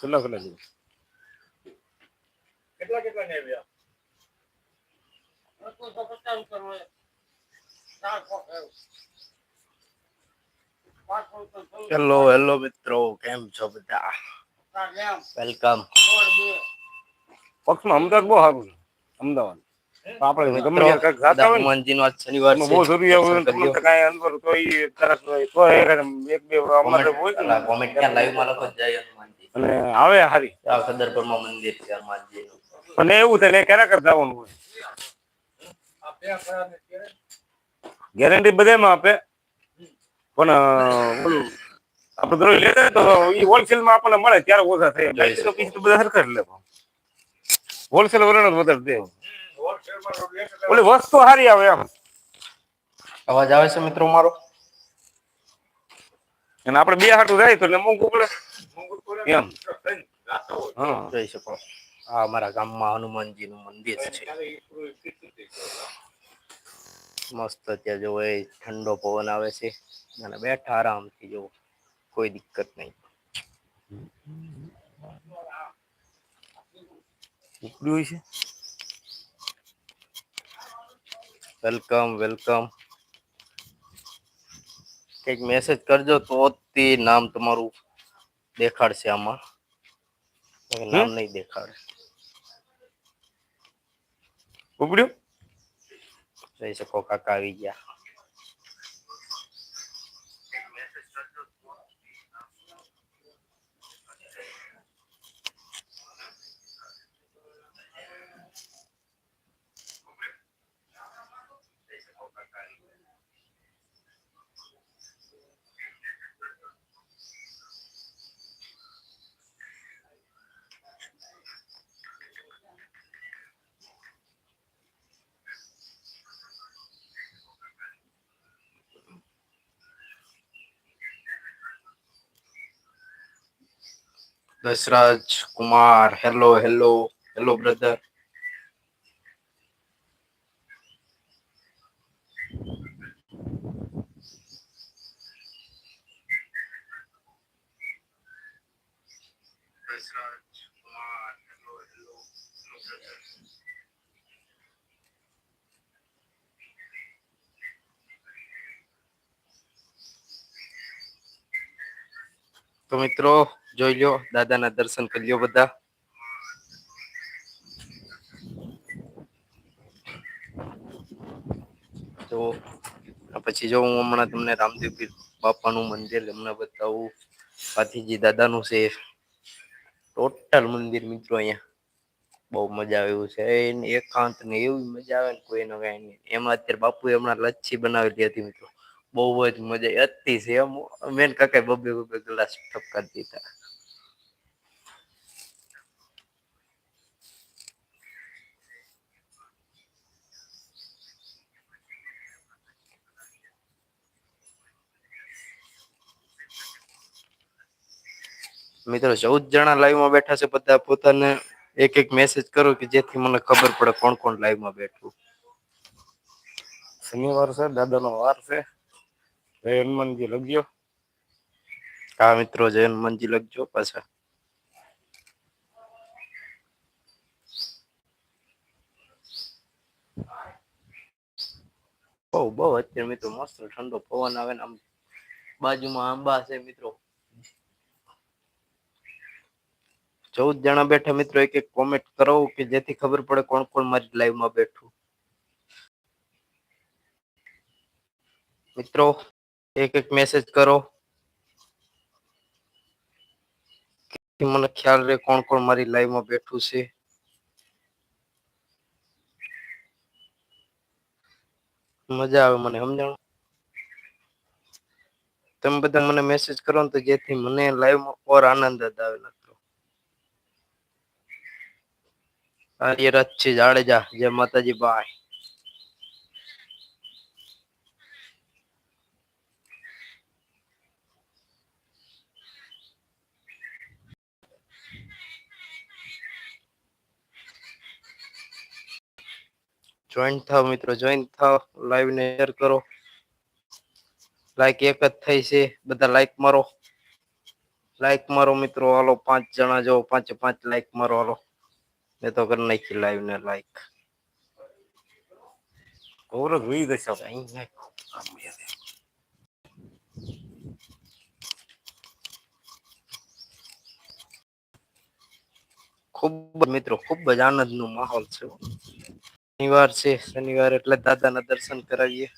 કેટલા કેટલા છે કેટલા કેટલા ને આવ્યા હેલો હેલો મિત્રો કેમ છો બધા વેલકમ પક્ષમાં અમદાવાદ બહુ સારું છે અમદાવાદ આપણે ગમે ત્યાં કાંઈક જાતા હોય ને હનુમાનજી નો આજ શનિવાર એમાં છે બહુ જરૂરી હોય ને દર્શન તો કર્યો. કાંઈ અંદર તો ઈ તરત હોય તો એ એક બે અમારે હોય ને કોમેન્ટ ક્યાં લાઈવમાં લખો જય હનુમાનજી અને આવે હારી. આ ખદરપુર મંદિર છે હનુમાનજી અને એવું થાય ને ક્યારે કર જવાનું હોય? આ બે ખરા ગેરંટી બધામાં આપે. પણ ઓલું આપણે દરોજ લેતા તો ઈ હોલસેલમાં આપણને મળે ત્યારે ઓછા થાય. બાકી તો પીસ તો બધા સરખા જ લે હોલસેલ વરણ જ વધારે દે. હોલસેલમાં ઓલી વસ્તુ સારી આવે એમ. અવાજ આવે છે મિત્રો મારો? અને આપણે બે હાટું જાય તો એટલે મોંઘું પડે મોંઘું પડે. એમ. હા. જોઈ શકો. આ અમારા ગામમાં હનુમાનજી નું મંદિર છે. મસ્ત ત્યાં જો એ ઠંડો પવન આવે છે. અને બેઠા આરામથી જો કોઈ દિક્કત નહીં. ઉપડ્યું છે? Welcome welcome. કંઈક મેસેજ કરજો તે નામ તમારું દેખાડશે આમાં. નામ નહીં દેખાડે. ઉપડ્યું જોઈ શકો કાકા આવી ગયા. Dashraj Kumar hello hello hello brother તો મિત્રો જોઈ લ્યો, દાદાના દર્શન કરી લ્યો બધા. તો આ પછી જો હું હમણાં તમને રામદેવ પીર બાપાનું મંદિર હમણાં બતાવું. પાથીજી દાદાનું છે. ટોટલ મંદિર મિત્રો અહીંયા. બહુ મજા આવે એવું છે. એને એકાંત ને એવી મજા આવે ને કોઈનો કઈ નહીં. એમાં અત્યારે બાપુએ હમણાં લચ્છી બનાવેલી હતી મિત્રો. બહુ જ મજા અતિ છે એમ મેન કાકા બબે બબે ગ્લાસ ઠપકારી દીધા. મિત્રો, ચૌદ જણા લાઈવમાં બેઠા છે, બધા પોતાને એક એક મેસેજ કરો કે જેથી મને ખબર પડે કોણ કોણ લાઈવમાં બેઠું. શનિવાર છે, દાદાનો વાર છે. જય હનુમાનજી લગ્યો હા, મિત્રો, જૈન મંજી લખજો પાછા. બહુ બહુ અત્યારે મિત્રો મસ્ત ઠંડો પવન આવે ને આમ બાજુમાં આંબા છે મિત્રો. ચૌદ જણા બેઠા મિત્રો, એક એક કોમેન્ટ કરો કે જેથી ખબર પડે કોણ કોણ મારી લાઈવમાં બેઠું. મિત્રો એક એક મેસેજ કરો કે મને ખ્યાલ રહે કોણ કોણ મારી લાઈવમાં બેઠું છે મજા આવે મને સમજાણું તમે બધા મને મેસેજ કરો ને તો જેથી મને લાઈવમાં ઓર આનંદ જ આવે મિત્રો આર્યરથ છે જાડેજા જય માતાજી બાય જોઈન થાવ મિત્રો જોઈન થાવ. લાઈવ ને શેર કરો. લાઈક એક જ થઈ છે. બધા લાઈક મારો. લાઈક મારો મિત્રો હાલો પાંચ જણા જો પાંચે પાંચ લાઈક મારો હાલો. મેં તો કરી નાખી લાઈવ ને લાઈક ગૌરવ રૂઈ દેશો. ખૂબ મિત્રો ખૂબ જ આનંદ નો માહોલ છે. શનિવાર છે. શનિવાર એટલે દાદાના દર્શન કરાવીએ.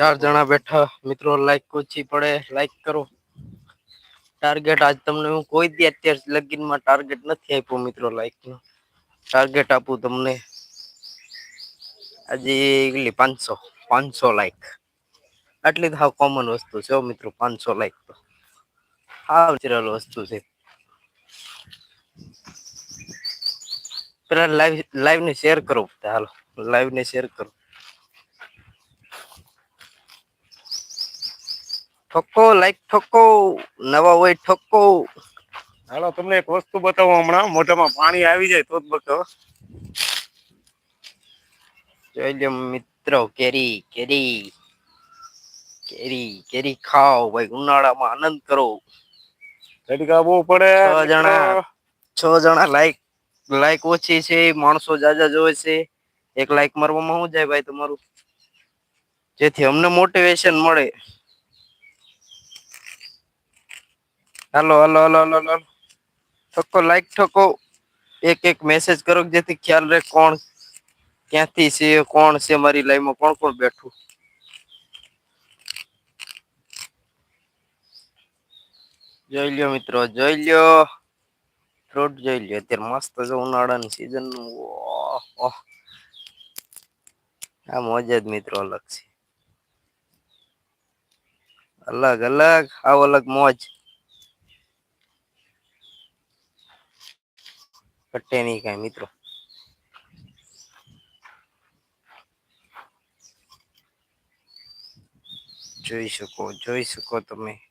ચાર જણા બેઠા. મિત્રો લાઈક ઓછી પડે. લાઈક કરો. ટાર્ગેટ આજ તમને હું કોઈ દી અત્યાર લગીનમાં ટાર્ગેટ નથી આપ્યો મિત્રો લાઈક નો. ટાર્ગેટ આપું તમને. આજે એટલી પાંચસો. પાંચસો લાઈક આટલી તો હાવ કોમન વસ્તુ છે હો મિત્રો, પાંચસો લાઈક તો. હાવ નેચરલ વસ્તુ છે. પેલા લાઈવ લાઈવ ને શેર કરો હાલો. લાઈવ ને શેર કરો. ઠોકો લાઈક ઠોકો નવા હોય ઠોકો. હાલો તમને એક વસ્તુ બતાવો હમણાં. મોઢામાં પાણી આવી જાય તો જ બતાવો. જોઈ લો મિત્રો કેરી કેરી. કેરી કેરી ખાઓ ભાઈ. ઉનાળામાં આનંદ કરો. તડકા પડે. છ જણા. છ જણા લાઈક લાઈક ઓછી છે, માણસો જાજા જોવે છે. એક લાઈક મારવામાં શું જાય ભાઈ તમારું? જેથી અમને મોટિવેશન મળે. હાલો હાલો હાલો હાલો હાલો. ઠોકો લાઈક ઠોકો એક એક મેસેજ કરો જેથી ખ્યાલ રહે કોણ ક્યાંથી છે, કોણ છે મારી લાઈવમાં કોણ કોણ બેઠું? જોઈ લ્યો મિત્રો, જોઈ લ્યો. ફ્રૂટ જોઈ લ્યો. અત્યારે મસ્ત છે ઉનાળાની સીઝનનું. ઓહ. આ મોજ જ મિત્રો અલગ છે. અલગ અલગ, આવ અલગ મોજ. કટે નહીં કાંઈ મિત્રો. જોઈ શકો જોઈ શકો તમે.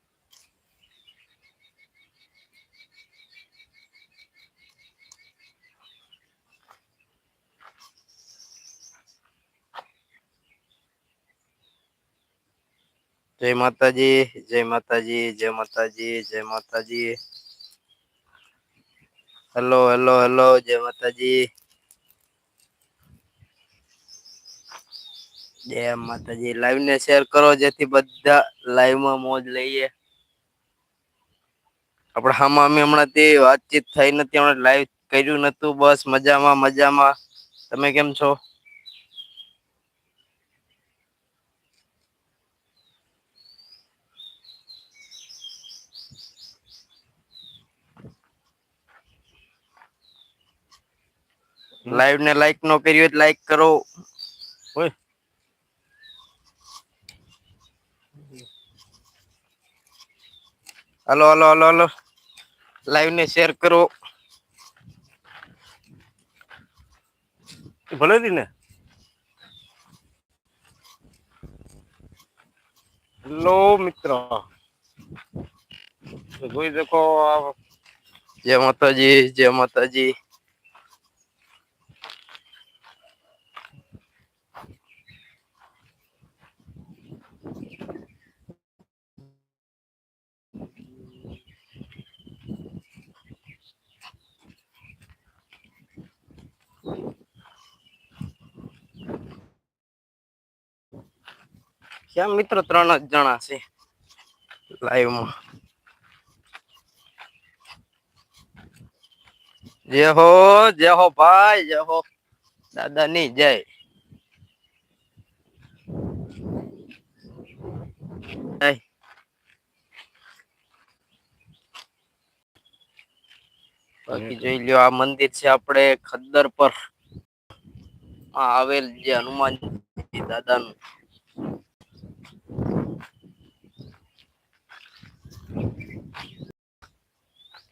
જય માતાજી જય માતાજી જય માતાજી જય માતાજી. હેલો હેલો હેલો જય માતાજી. જય માતાજી. લાઈવ ને શેર કરો, જેથી બધા લાઈવમાં મોજ લઈએ. આપણે હામાં અમે હમણાં તે વાતચીત થઈ નથી, હમણાં લાઈવ કર્યું નતું બસ મજામાં મજામાં. તમે કેમ છો? લાઈવ ને લાઈક નો કર્યું હોય લાઈક કરો. ઓય. Hello hello hello hello. Live ને શેર કરો. ભલે દી ને હેલો મિત્ર. જોઈ શકો જય માતાજી જય માતાજી. કેમ મિત્રો ત્રણ જ જણા છે? લાઈવમાં. જય હો જય હો ભાઈ, જય હો દાદા ની જય. બાકી જોઈ લ્યો, આ મંદિર છે આપણે ખદ્દર પર. આવેલ જે હનુમાન દાદા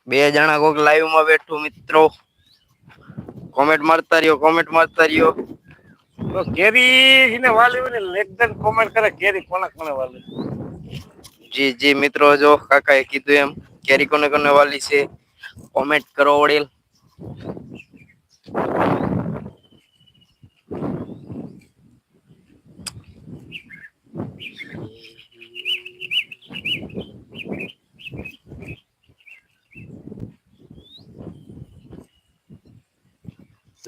બે જણા કોક લાઈવમાં બેઠું મિત્રો. કોમેન્ટ મારતા રહ્યો કોમેન્ટ મારતા રહ્યો. તો કેરી ને વાલી હોય ને એકદમ કોમેન્ટ કરે કેરી કોને કોને વાલી? જી જી મિત્રો જો કાકાએ કીધું એમ કેરી કોને કોને વાલી છે? કોમેન્ટ કરો વડીલ.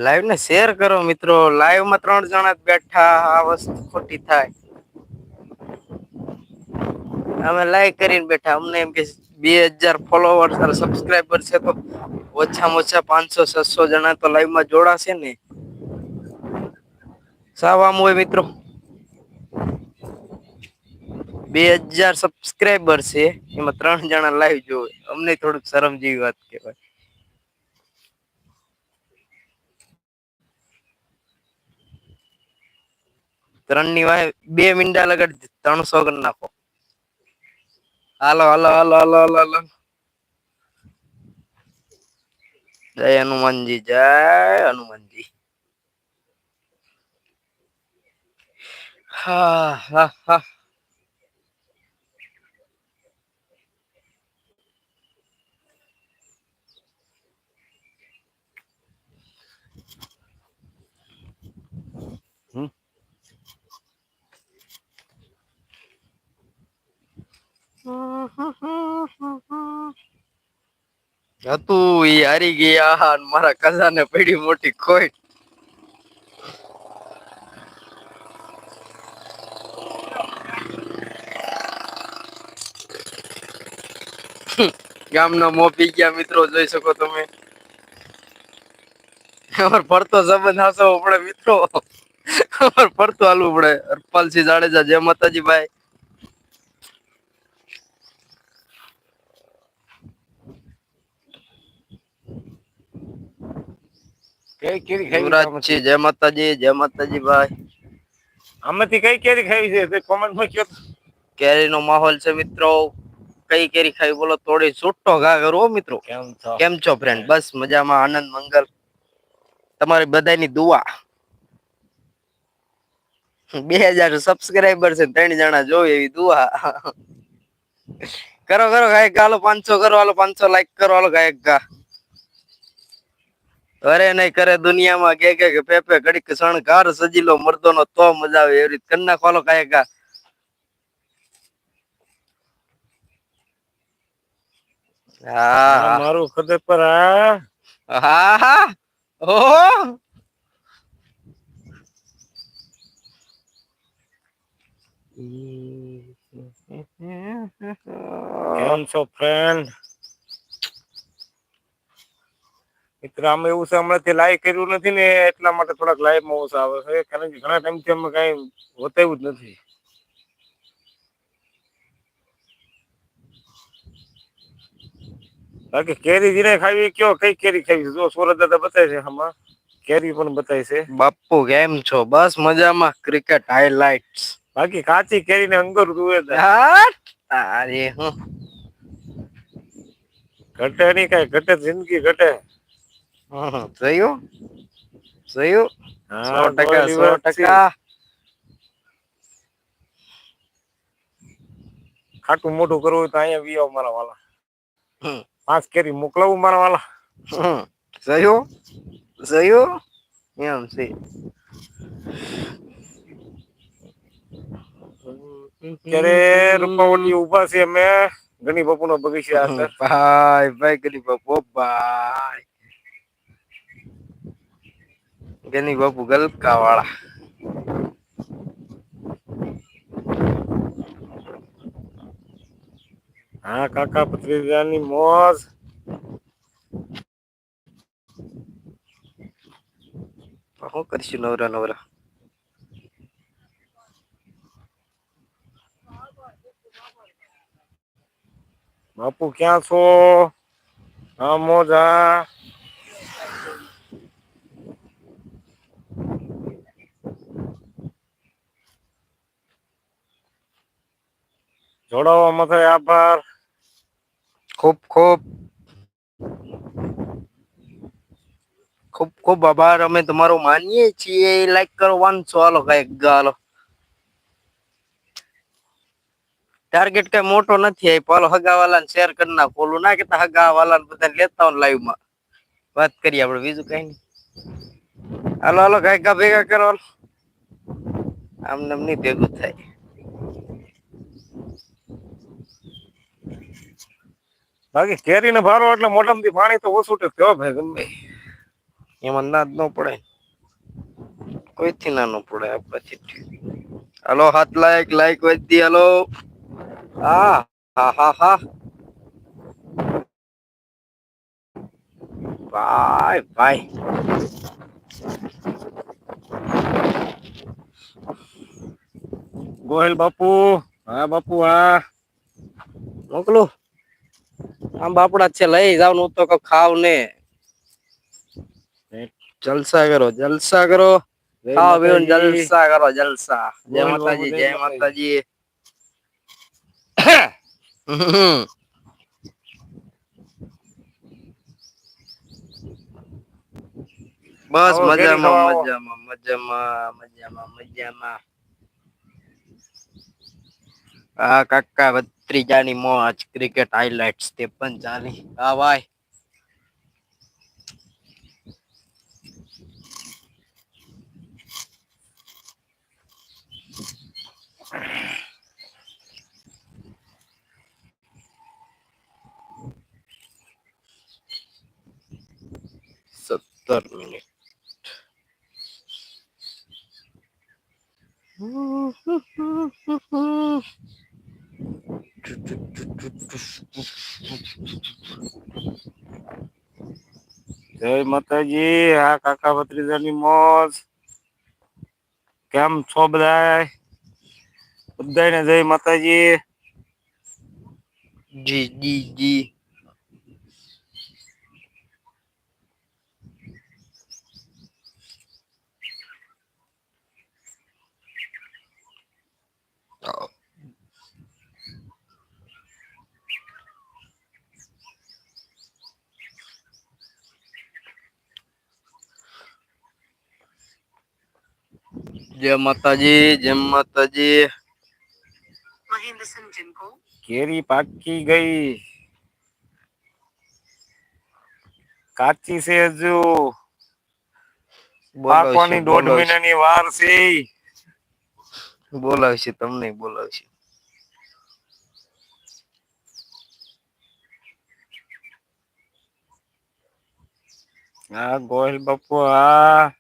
લાઈવ ને શેર કરો મિત્રો. લાઈવમાં ત્રણ જણા બેઠા, આ વસ્તુ ખોટી થાય. અમે લાઈક કરીને બેઠા. અમને એમ કે બે હજાર ફોલોવર સબસ્ક્રાઈબર છે તો ઓછામાં ઓછા પાંચસો, છસો જણા તો લાઈવમાં જોડાશે ને. સાવ આમ હોય મિત્રો. બે હજાર સબસ્ક્રાઈબર છે, એમાં ત્રણ જણા લાઈવ જોવે. અમને થોડુંક શરમ જેવી વાત કહેવાય. ત્રણની વાય બે મિંડા લગાડી ત્રણસો કરી નાખો. હાલો હાલો હાલો હાલો હાલો હાલો. જય હનુમાનજી જય હનુમાનજી. હા હા હા. હતું ઈ હારી ગયા મારા કઝાને પડી મોટી ખોટ. ગામના મોપી ગયા મિત્રો, જોઈ શકો તમે. અમાર સંબંધ હાસો પડે મિત્રો. અમાર ફરતો હાલવું પડે. હરપાલસિંહ જાડેજા, જય માતાજી ભાઈ. કઈ કેરી ખાઈ જય માતાજી જય માતાજી ભાઈ. આમાંથી કઈ કેરી ખાવી છે? તે કોમેન્ટમાં કયો. તો. કેરીનો માહોલ છે મિત્રો. કઈ કેરી ખાવી બોલો થોડી છૂટો ઘા કરો મિત્રો. કેમ છો? કેમ છો ફ્રેન્ડ બસ મજામાં આનંદ મંગલ. તમારી બધાની દુઆ. બે હજાર સબસ્ક્રાઈબર છે ત્રણ જણા જોવે એવી દુઆ. કરો કરો ગાયક હાલો પાંચસો કરો હાલો પાંચસો લાઈક કરો હાલો ગાયક ગા. અરે નહીં કરે દુનિયામાં કે કે કે પેપે ઘડીક શણગાર સજીલો મર્દો નો તો મજા આવે એવી રીતે કરી નાખો હાલો ગાયક હા. મારું ખબર પર હા હા. ઓહો. કેમ છો ફ્રેન્ડ મિત્ર આમ એવું છે હમણાંથી લાઈવ કર્યું નથી ને એટલા માટે થોડાક લાઈવમાં ઓછા આવે છે. કારણ કે ઘણા ટાઈમથી અમે કઈ બતાવ્યું જ નથી. બાકી કેરી જીને ખાવી કયો કઈ કેરી ખાવી જો સુરત દાદા બતાવે છે આમાં. કેરી પણ બતાવે છે. બાપુ કેમ છો? બસ મજામાં. ક્રિકેટ હાઇલાઇટ્સ બાકી કાચી કેરી ને અંગર છે. અરે હું ઘટે નહીં કઈ ઘટે જિંદગી ઘટે. જોયું જોયું સો ટકા સો ટકા. ખાટું મોટું કરવું હોય તો અહીંયા વી આવો મારા વાલા. પાંચ કેરી મોકલાવું મારા વાલા. જોયું જોયું એમ છે. ત્યારે રૂપાવટી ઊભા છે અમે. ગણી બાપુ નો બગીચો ભાઈ ભાઈ ગની બાપુ ભાઈ. ગની બાપુ ગલકા વાળા હા કાકા ભત્રીજાની મોજ શું કરીશું નવરા નવરા બાપુ ક્યાં છો હા મોજ જોડાવા માટે આભાર. ખૂબ ખૂબ. ખૂબ ખૂબ આભાર. અમે તમારો માનીએ છીએ. લાઈક કરો વાંચો હાલો કંઈક ગાલો ટાર્ગેટ કઈ મોટો નથી આપ્યો. હાલો હગાવાલા ને શેર કરી નાખો. ઓલું ના કેતા હગાવાલા ને બધા લેતા હોય લાઈવમાં. વાત કરીએ આપણે, બીજું કઈ નહીં. હાલો હાલો કંઈક ભેગા કરો આમને નહીં ભેગું થાય. બાકી કેરી ને ભારો એટલે મોઢામાંથી પાણી તો ઓછું તો ભાઈ ગમે? એમાં ના જ ન પડે. કોઈથી ના ન પડે આપણાથી થયું. હાલો હાથ લાયક લાઈક વધી હલો. હા હા હા હા. ભાઈ ભાઈ. ગોહિલ બાપુ. હા બાપુ હા. મોકલું? આમ બાપડા છે લઈ જાવનું તો કઈ ખાવ ને જલસા કરો જલસા કરો જય ખાઓ પીઓ ને માતાજી. જલસા કરો જલસા જય બોલ બાપુ, માતાજી જય જય માતાજી. માતાજી હમ. બસ આવો, ઘેરી મજામાં ખાવા આવો. મજામાં મજામાં મજામાં મજામાં હા કાકા ભત્રીજાની મોજ ક્રિકેટ હાઇલાઇટ્સ તે પણ ચાલી હા ભાઈ. સત્તર મિનિટ. જય માતાજી હા કાકા ભત્રીજાની મોજ. કેમ છો બધાય? બધાયને જય માતાજી. જી જી જી. जय माता जी जय माता जी महेंद्र सिंह जिनको केरी पाकी गई काची से जो बागवानी दो महीने की वार से। बोला से तुमने बोला से हाँ गोयल बापू हाँ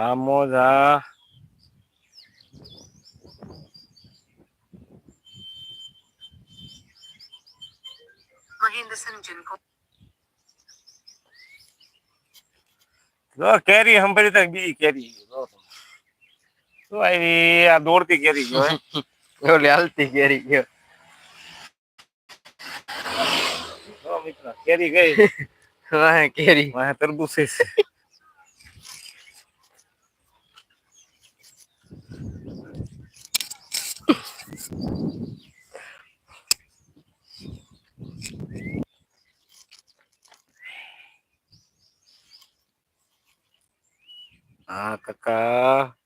હા મોજ હા મહેન્દ્ર સિંહ जिनको જો કેરી સંભળી તો બીજી કેરી જો તમે. શું આવી આ દોડતી કેરી કહેવાય ઓલી હાલતી કેરી ગયો જો મિત્ર કેરી ગઈ હા કેરી વાહ તરબૂચ છે હા કાકા શું